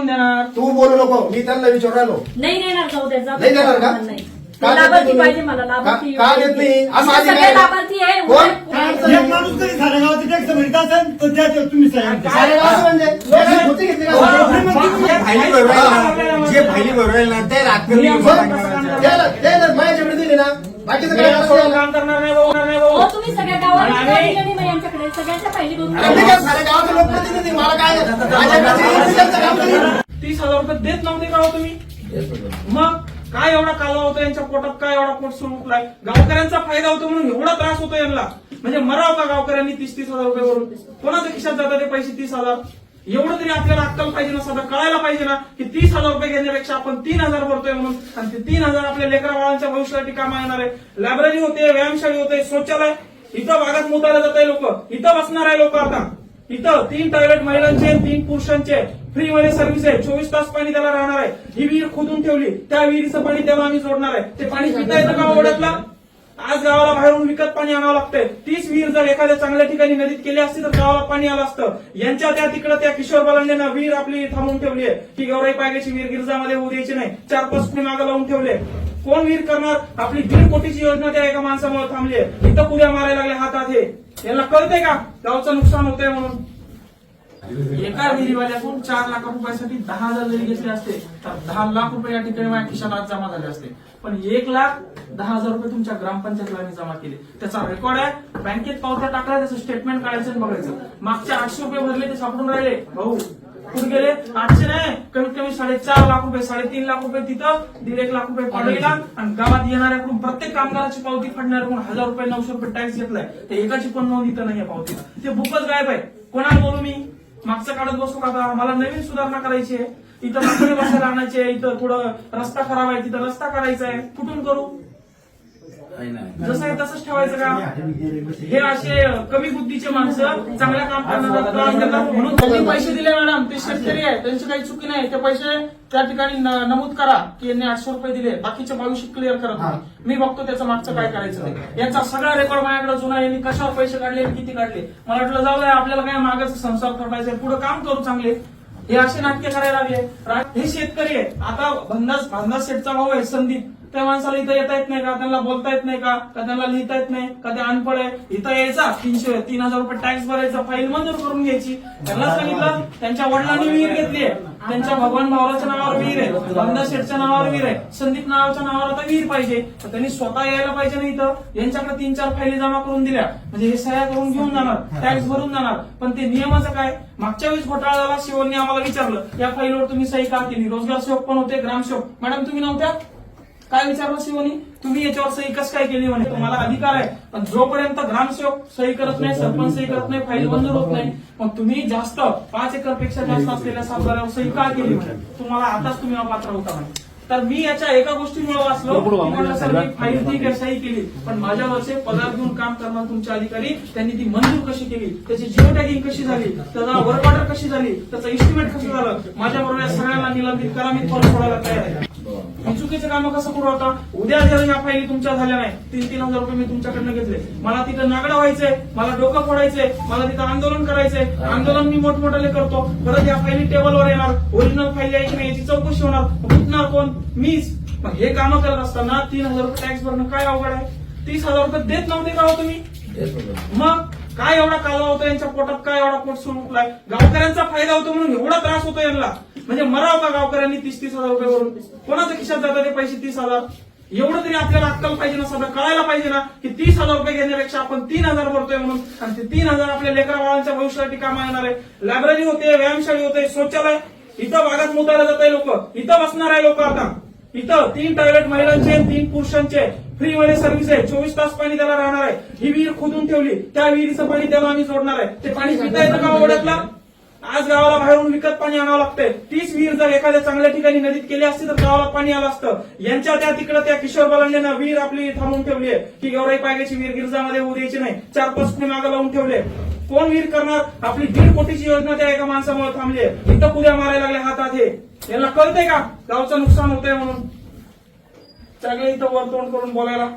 नेऊन देणार तू बोलू नको मी त्यांना विचारू राहिलो नाही देणार जाऊ द्या जाऊ नाही देणार का? नाही. का देत लाभार्थी नाही पाहिजे? मला लाभार्थी का देत नाही? असं आधी सगळे काय लाभार्थी आहे कोण? उद्या- एक माणूस जरी साऱ्या गावाचे टॅक्स भरीत असेल तर त्याच्यावर तुम्ही साहेब सारे गाव म्हणजे? लोकांनी होती घेतली का? फायली भरू राहिला ना, जे फायली भरू राहिला ना ते रात्री द्यायला द्यायला माझ्याकडे दिली ना बाकीचं काय मी सोडून करायचं? काम करणार नाही भाऊ, करणार नाही भाऊ हो तुम्ही सगळ्या दिलं नाही आमच्याकडे सगळ्यांच्या. तीस हजार रुपये देत नव्हते का हो तुम्ही? मग काय एवढा कालवा होता यांच्या पोटात? काय एवढा पोट सुरू उठलाय गावकऱ्यांचा फायदा होतो म्हणून एवढा त्रास होतो यांना. म्हणजे मराव का गावकऱ्यांनी तीस तीस हजार रुपये वरून कोणाच्या खिशात जातात ते पैसे तीस हजार? एवढं तरी आपल्याला अक्कल पाहिजे ना सध्या कळायला पाहिजे ना की तीस हजार रुपये घेण्यापेक्षा आपण तीन हजार भरतोय म्हणून. आणि ते तीन हजार आपल्या लेकरा बाळांच्या भविष्यासाठी कामा येणार. आहे लायब्ररी होते व्यायामशाळी होते शौचालय. इथं भागात मुतायला जात आहे लोक. इथं बसणार आहे लोक आता. इथं तीन टॉयलेट महिलांचे तीन पुरुषांचे. फ्री मध्ये सर्व्हिस आहे. चोवीस तास पाणी त्याला राहणार आहे. ही विहीर खोदून ठेवली. त्या विहिरीचं पाणी त्याला आम्ही जोडणार आहे. ते पाणी पिता येतं का ओढ्यातला? आज गावाला बाहेरून विकत पाणी आणावं लागतंय. तीच विहीर जर एखाद्या चांगल्या ठिकाणी नदीत केली असती तर गावाला पाणी आलं असतं. यांच्या त्या तिकडं त्या किशोर बलांडेनं विहीर आपली थांबवून ठेवली आहे. की गौराई पायगेची विहीर गिरजामध्ये होऊ द्यायची नाही. चार पाच मागे मागं लावून ठेवले. कोण वीर करणार? आपली दीड कोटीची योजना त्या एका माणसामुळे थांबली आहे. इथं पुऱ्या मारायला लागले हातात हे. यांना कळतंय का? गावचं नुकसान होतंय म्हणून. एका विहिरीवाल्याकडून चार लाख रुपयासाठी दहा हजार जरी घेतले असते तर दहा लाख रुपये या ठिकाणी माझ्या खिशात आज जमा झाले असते. पण एक लाख दहा हजार रुपये तुमच्या ग्रामपंचायतला जमा केले. त्याचा रेकॉर्ड आहे. बँकेत पावत्या टाकल्या त्याचं स्टेटमेंट काढायचं आणि बघायचं. मागचे आठशे रुपये भरले ते सापडून राहिले. भाऊ कुठे गेले आठशे नाही कमीत कमी साडेचार लाख रुपये साडेतीन लाख रुपये तिथं दीड एक लाख रुपये पाडवीला आणि गावात येणाऱ्याकडून प्रत्येक कामगाराची पावती फाडणाऱ्याकडून हजार रुपये नऊशे रुपये टॅक्स घेतलाय ते एकाची पण नोंद इथं नाहीये पावती ते बुकच गायब आहे कोणाला बोलू मी मागचं काढत बसतो का आता मला नवीन सुधारणा करायची आहे इथं बसायला आणायची आहे इथं थोडं रस्ता खराब आहे तिथं रस्ता करायचा आहे कुठून करू जसं आहे तसंच ठेवायचं का? हे असे कमी बुद्धीचे माणसं चांगल्या काम करणारा त्रास देतात म्हणून त्यांनी पैसे दिले मॅडम. ते शेतकरी आहे. त्यांची काही चुकी नाही. ते पैसे त्या ठिकाणी न- नमूद करा की यांनी आठशे रुपये दिले. बाकीचे बावीसशे क्लिअर करत नाही. मी बघतो त्याचं मागचं काय करायचं ते. याचा सगळा रेकॉर्ड माझ्याकडे जुना आहे. यांनी कशावर पैसे काढले आणि किती काढले? मला वाटलं जाऊ द्या आपल्याला काय मागायचं संसार करायचा पुढे काम करू चांगले. हे असे नाटके करायला लागले. हे शेतकरी आहे आता भन्दास भन्दास शेठचा भाऊ आहे संदीप. त्या माणसाला इथं येता येत नाही का? त्यांना बोलता येत नाही का? का त्यांना लिहिता येत नाही? का ते अनपड आहे? इथं यायचा तीनशे तीन हजार रुपये टॅक्स भरायचा फाईल मंजूर करून घ्यायची. त्यांना सांगितलं त्यांच्या वडिलांनी विहीर घेतली आहे. त्यांच्या भगवान भावराच्या नावावर विहीर आहे. बंदा शेठच्या नावावर विहीर आहे. संदीप नावाच्या नावावर आता विहीर पाहिजे. तर त्यांनी स्वतः यायला पाहिजे ना इथं. यांच्याकडे तीन चार फाईली जमा करून दिल्या. म्हणजे हे सह्या करून घेऊन जाणार. टॅक्स भरून जाणार. पण ते नियमाचं काय? मागच्या वेळेस घोटाळा झाला शिवांनी आम्हाला विचारलं या फाईलवर तुम्ही सही का केली रोजगार सेवक पण होते ग्रामसेवक. मॅडम तुम्ही नव्हत्या? काय विचारलं शिवनी? तुम्ही याच्यावर सही कसं काय केली म्हणे? तुम्हाला अधिकार आहे. पण जोपर्यंत ग्रामसेवक सही करत नाही सरपंच सही करत नाही फाईल मंजूर होत नाही मग तुम्ही जास्त पाच एकरपेक्षा जास्त असलेल्या सातबाऱ्यावर सही का केली म्हणे? तुम्हाला आताच तुम्ही अपात्र होता म्हणे. तर मी याच्या एका गोष्टीमुळे वाचलो. सर मी फाईल ठीक आहे सही केली. पण माझ्या वर्षे पगार घेऊन काम करणार तुमचे अधिकारी त्यांनी ती मंजूर कशी केली? त्याची जिओ टॅगिंग कशी झाली? त्याचा वर्क ऑर्डर कशी झाली? त्याचं इस्टिमेट कसं झालं? माझ्या बरोबर सगळ्यांना निलंबित करा. मी परत सोडायला तयार आहे. चुकीचं काम कसं करू आता? उद्या जर या फाईली तुमच्या झाल्या नाही तीन तीन हजार रुपये मी तुमच्याकडनं घेतले. मला तिथं नागडा व्हायचंय मला डोकं फोडायचंय मला तिथं आंदोलन करायचंय. आंदोलन मी मोठमोठाले करतो. परत या फाईली टेबलवर येणार. ओरिजिनल फाईल यायची नाही याची चौकशी होणार. उठणार कोण? मीच. मग हे कामं करत असताना तीन हजार रुपये टॅक्स भरणं काय अवघड आहे? तीस हजार रुपये देत नव्हते का हो तुम्ही? मग काय एवढा कालवा होता यांच्या पोटात? काय एवढा पोट सुरू गावकऱ्यांचा फायदा होतो म्हणून एवढा त्रास होतो यांना. म्हणजे मराव का गावकऱ्यांनी तीस तीस हजार रुपये वरून कोणाच्या खिशात जातात ते पैसे तीस हजार? एवढं तरी आपल्याला अक्कल पाहिजे ना सगळं कळायला पाहिजे ना की तीस हजार रुपये घेण्यापेक्षा आपण तीन हजार भरतोय म्हणून. आणि ते तीन हजार आपल्या लेकरा बाळांच्या भविष्यासाठी कामा येणार आहे. लायब्ररी होते व्यायामशाळी होते शौचालय. इथं भागात मुतायला जात आहे लोक. इथं बसणार आहे लोक आता. इथं तीन टॉयलेट महिलांचे तीन पुरुषांचे. फ्री मध्ये सर्व्हिस आहे. चोवीस तास पाणी त्याला राहणार आहे. ही विहीर खोदून ठेवली. त्या विहिरीचं पाणी त्याला आम्ही जोडणार आहे. ते पाणी पिता येतं का हो ओढ्यातला आज गावाला बाहेरून विकत पाणी आणावं लागतंय. तीच विहीर जर एखाद्या चांगल्या ठिकाणी नदीत केली असती तर गावाला पाणी आलं असतं. यांच्या त्या तिकडं त्या किशोर बलांडेनं विहीर आपली थांबवून ठेवली आहे. की गौराई पायगेची विहीर गिरजामध्ये होऊ द्यायची नाही. चार पाच कुणी मागे लावून ठेवले. कोण विहीर करणार? आपली दीड कोटीची योजना त्या एका माणसामुळे थांबली आहे. इथं पुऱ्या मारायला लागल्या हातात हे. यांना कळतंय का? गावचं नुकसान होतंय म्हणून. सगळे इथं वर्तवण करून बोलायला.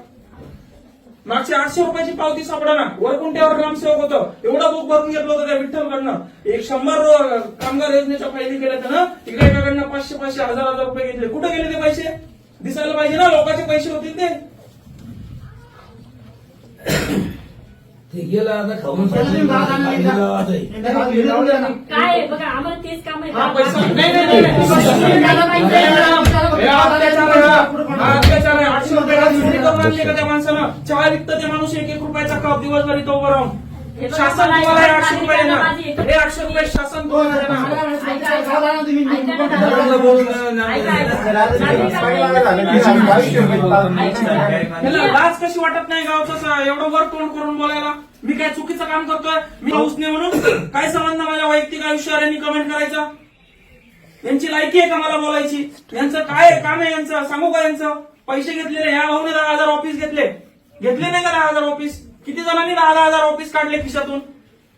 मागच्या आठशे रुपयाची पावती सापडा वरकुंट्यावर ग्रामसेवक होतं. एवढं बुक भरून घेतलं होतं त्या विठ्ठलकडनं. एक शंभर कामगार योजनेच्या फायली केल्या त्यानं. इकडे एकाकडनं पाचशे पाचशे हजार हजार रुपये घेतले. कुठे गेले ते पैसे? दिसायला पाहिजे ना लोकांचे पैसे होतील ते? काय आहे? बघा आम्हाला तेच काम आहे. हा पैसा. नाही नाही नाही, आणली का त्या माणसानं चहा विकतं ते माणूस एक एक रुपयाचा कप दिवसभर इथं उभं राहून शासन तुम्हाला हे आठशे रुपये देणार हे आठशे रुपये शासन तुम्हाला देणार त्याला लाज कशी वाटत नाही गावचं एवढं वर तोंड करून बोलायला मी काय चुकीचं काम करतोय मी पाऊस नाही म्हणून काय संबंध माझ्या वैयक्तिक आयुष्यावर यांनी कमेंट करायचा यांची लायकी आहे का मला बोलायची यांचं काय काम आहे यांचं सांगू का यांचं पैसे घेतलेले ह्या भाऊने दहा हजार ऑफिस घेतले घेतले नाही का दहा हजार ऑफिस किती जणांनी दहा दहा हजार ऑफिस काढले खिशातून?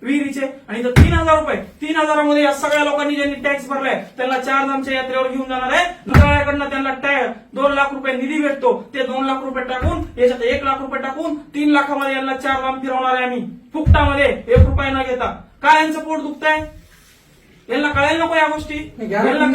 विहिरीचे. आणि तर तीन हजार रुपये. तीन हजारामध्ये या सगळ्या लोकांनी ज्यांनी टॅक्स भरलाय त्यांना चार धामच्या यात्रेवर घेऊन जाणार आहे. दुकानाकडनं त्यांना टॅक्स दोन लाख रुपये निधी भेटतो. ते दोन लाख रुपये टाकून याच्यात एक लाख रुपये टाकून तीन लाखामध्ये यांना चार धाम फिरवणार आहे आम्ही. फुकटामध्ये एक रुपये न घेता. काय यांचं पोट दुखतंय? यांना कळायला नको या गोष्टी. यांना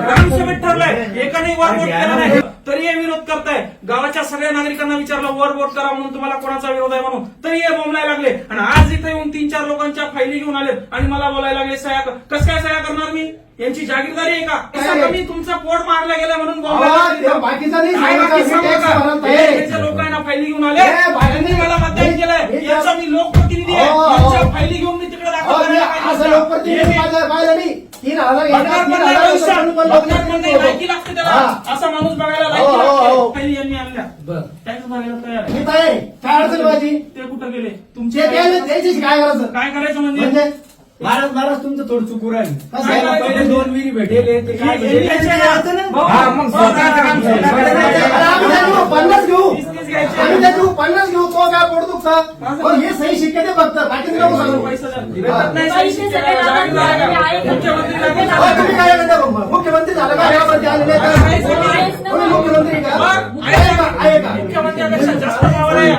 ग्रामसभेत ठरलंय. एकाने वर वोट केला नाही. तरी हे विरोध करताय. गावाच्या सगळ्या नागरिकांना विचारलं वर वोट करा म्हणून तुम्हाला कोणाचा विरोध आहे म्हणून. तरी हे बोंबलायला लागले. आणि आज इथे येऊन तीन चार लोकांच्या फायली घेऊन आले आणि मला बोलायला लागले सह्या कर- कसं काय सह्या करणार मी? यांची जागीरदारी आहे का? पैसा कमी तुमचा पोट मारला गेला म्हणून बोंबलायला अहो, लागले. ते बाकीचं नाही काय सांगत, बाकी मी सांगू टॅक्स का? भरत हे आहे. हे जे लोकांना फायली घेऊन आले हे मला मतदान केलंय याचा मी लोकप्रतिनिधी हो, हो. यांच्या फायली घेऊन मी तिकडे दाखल अहो, मी करायला असं पाहिजे. लोकप्रतिनिधी हे- पाहिलं पाहिलं नाही तीन हजार घेतला, बघणार तीन पण नाही हजार आयुष्यात. लोकांनी पण बघणार पण नाही, लोकप्रतिनिधी लायकी लागते त्याला हा. असा माणूस बघायला हो, लायकी हो, हो. लागते पहिली यांनी आणल्या बर टॅक्स भरायला तयार आहे. मी तयार आहे. काय अडचण माझी ते कुठं गेले तुमचे द्यायला द्यायची काय करायचं काय करायचं म्हणजे म्हणजे महाराज महाराज तुमचं थोडं चुकू राहील? पहिले दोन विहिरी भेटेले. ते काय पन्नास घेऊ. आम्ही घेऊ पन्नास घेऊ तो काय दुखतं? पण हे सही शिक्के ते फक्त बाकी नको सांगू. का? तुम्ही काय करता? मुख्यमंत्री झालं का? का? मुख्यमंत्री का? नाही.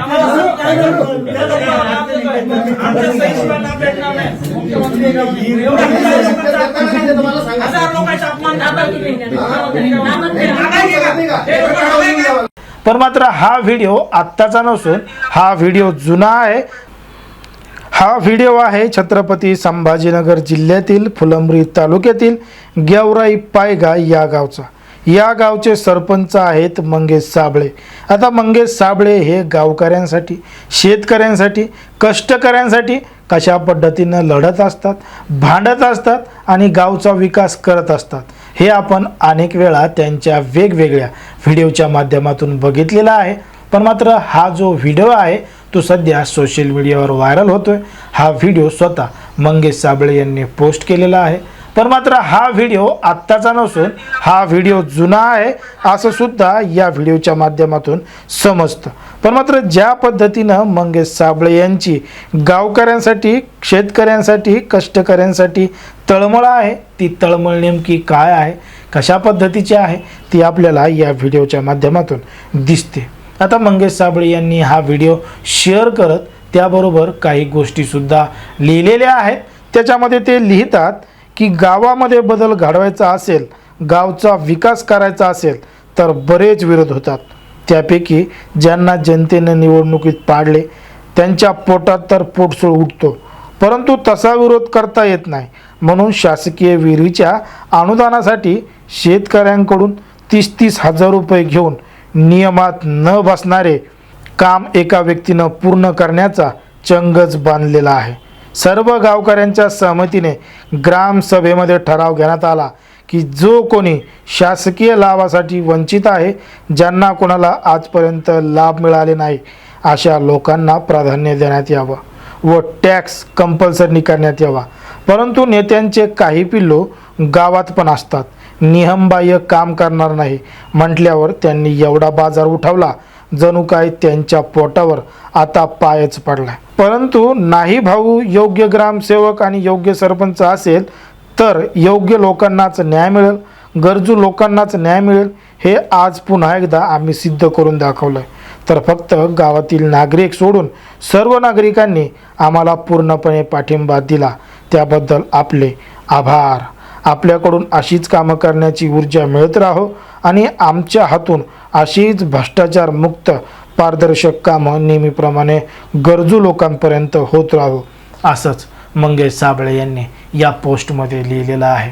हे? हे. पण मात्र हा व्हिडिओ आत्ताचा नसून हा व्हिडिओ जुना आहे. हा व्हिडिओ आहे छत्रपती संभाजीनगर जिल्ह्यातील फुलंब्री तालुक्यातील गेवराई पायगा या गावचा. या गावचे सरपंच आहेत मंगेश साबळे. आता मंगेश साबळे हे गावकऱ्यांसाठी शेतकऱ्यांसाठी कष्टकऱ्यांसाठी कशा पद्धतीनं लढत असतात भांडत असतात आणि गावचा विकास करत असतात हे आपण अनेक वेळा त्यांच्या वेगवेगळ्या व्हिडिओच्या माध्यमातून बघितलेला आहे. पण मात्र हा जो व्हिडिओ आहे तो सध्या सोशल मीडियावर व्हायरल होतोय. हा व्हिडिओ स्वतः मंगेश साबळे यांनी पोस्ट केलेला आहे. पण मात्र हा व्हिडिओ आत्ताचा नसून हा व्हिडिओ जुना आहे असं सुद्धा या व्हिडिओच्या माध्यमातून समजतं. पण मात्र ज्या पद्धतीनं मंगेश साबळे यांची गावकऱ्यांसाठी शेतकऱ्यांसाठी कष्टकऱ्यांसाठी तळमळ आहे ती तळमळ नेमकी काय आहे कशा पद्धतीची आहे ती आपल्याला या व्हिडिओच्या माध्यमातून दिसते. आता मंगेश साबळे यांनी हा व्हिडिओ शेअर करत त्याबरोबर काही गोष्टीसुद्धा लिहिलेल्या आहेत. त्याच्यामध्ये ते लिहितात की गावामध्ये बदल घडवायचा असेल गावचा विकास करायचा असेल तर बरेच विरोध होतात. त्यापैकी ज्यांना जनतेने निवडणुकीत पाडले त्यांच्या पोटात तर पोटसूळ उठतो. परंतु तसा विरोध करता येत नाही. म्हणून शासकीय विहिरीच्या अनुदानासाठी शेतकऱ्यांकडून तीस तीस हजार रुपये घेऊन नियमात न बसणारे काम एका व्यक्तीनं पूर्ण करण्याचा चंगच बांधलेला आहे. सर्व गावकऱ्यांच्या सहमतीने ग्रामसभेमध्ये ठराव घेण्यात आला की जो कोणी शासकीय लाभासाठी वंचित आहे ज्यांना कोणाला आजपर्यंत लाभ मिळाले नाही अशा लोकांना प्राधान्य देण्यात यावं व टॅक्स कंपल्सरी करण्यात यावा. परंतु नेत्यांचे काही पिल्लो गावात पण असतात. नियमबाह्य काम करणार नाही म्हटल्यावर त्यांनी एवढा बाजार उठवला. जणू काय त्यांच्या पोटावर आता पायच पडला परंतु नाही भाऊ योग्य ग्रामसेवक आणि योग्य सरपंच असेल तर योग्य लोकांनाच न्याय मिळेल गरजू लोकांनाच न्याय मिळेल हे आज पुन्हा एकदा आम्ही सिद्ध करून दाखवलं तर फक्त गावातील नागरिक सोडून सर्व नागरिकांनी आम्हाला पूर्णपणे पाठिंबा दिला. त्याबद्दल आपले आभार. आपल्याकडून अशीच कामं करण्याची ऊर्जा मिळत राहो आणि आमच्या हातून अशीच भ्रष्टाचार मुक्त पारदर्शक कामं नेहमीप्रमाणे गरजू लोकांपर्यंत होत राहो असंच मंगेश साबळे यांनी या पोस्टमध्ये लिहिलेलं आहे.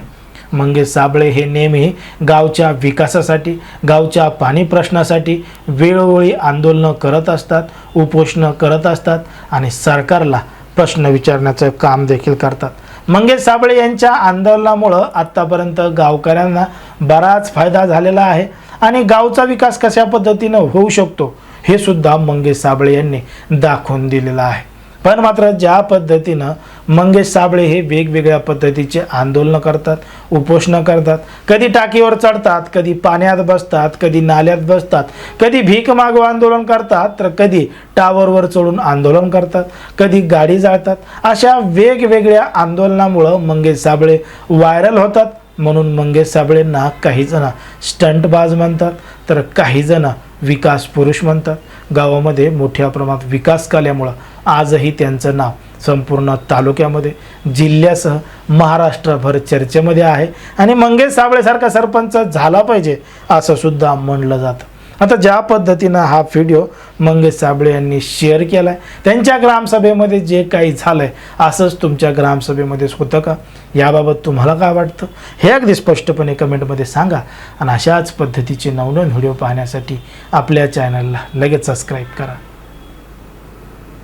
मंगेश साबळे हे नेहमी गावच्या विकासासाठी गावच्या पाणी प्रश्नासाठी वेळोवेळी आंदोलनं करत असतात उपोषणं करत असतात आणि सरकारला प्रश्न विचारण्याचं काम देखील करतात. मंगेश साबळे यांच्या आंदोलनामुळं आत्तापर्यंत गावकऱ्यांना बराच फायदा झालेला आहे आणि गावचा विकास कशा पद्धतीनं होऊ शकतो हे सुद्धा मंगेश साबळे यांनी दाखवून दिलेलं आहे. पण मात्र ज्या पद्धतीनं मंगेश साबळे हे वेगवेगळ्या पद्धतीचे आंदोलनं करतात उपोषणं करतात कधी टाकीवर चढतात कधी पाण्यात बसतात कधी नाल्यात बसतात कधी भीक मागव आंदोलन करतात तर कधी टावरवर चढून आंदोलन करतात कधी गाडी जाळतात. अशा वेगवेगळ्या आंदोलनामुळं मंगेश साबळे व्हायरल होतात. म्हणून मंगेश साबळेंना काहीजणं स्टंटबाज म्हणतात तर काहीजणं विकास पुरुष म्हणतात. गावामध्ये मोठ्या प्रमाणात विकास केल्यामुळं आजही त्यांचं नाव संपूर्ण तालुक्यामध्ये जिल्ह्यासह महाराष्ट्रभर चर्चेमध्ये आहे. आणि मंगेश साबळेसारखा सरपंच झाला पाहिजे असं सुद्धा म्हणलं जातं. आता ज्या पद्धतीनं हा व्हिडिओ मंगेश साबळे यांनी शेअर केला आहे त्यांच्या ग्रामसभेमध्ये जे काही झालं आहे असंच तुमच्या ग्रामसभेमध्येच होतं का? याबाबत तुम्हाला काय वाटतं? हे अगदी स्पष्टपणे कमेंटमध्ये सांगा. आणि अशाच पद्धतीचे नवनवीन व्हिडिओ पाहण्यासाठी आपल्या चॅनलला लगेच सबस्क्राईब करा.